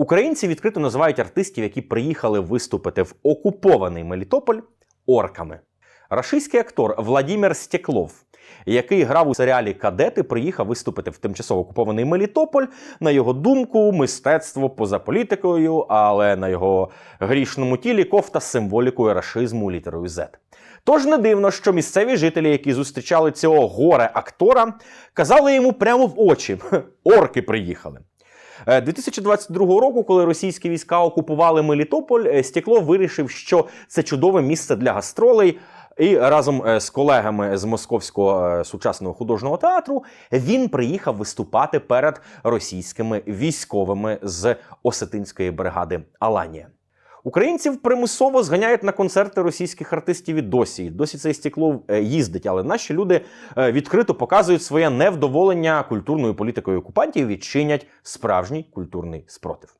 Українці відкрито називають артистів, які приїхали виступити в окупований Мелітополь орками. Рашистський актор Владимир Стеклов, який грав у серіалі Кадети, приїхав виступити в тимчасово окупований Мелітополь. На його думку, мистецтво поза політикою, але на його грішному тілі кофта з символікою рашизму літерою Z. Тож не дивно, що місцеві жителі, які зустрічали цього горе актора, казали йому прямо в очі: орки приїхали. Е, 2022 року, коли російські війська окупували Мелітополь, е, Стекло вирішив, що це чудове місце для гастролей. І разом е, з колегами з Московського е, сучасного художнього театру він приїхав виступати перед російськими військовими з Осетинської бригади Аланія. Українців примусово зганяють на концерти російських артистів і досі. Досі це стекло е, їздить, але наші люди е, відкрито показують своє невдоволення культурною політикою окупантів і чинять справжній культурний спротив.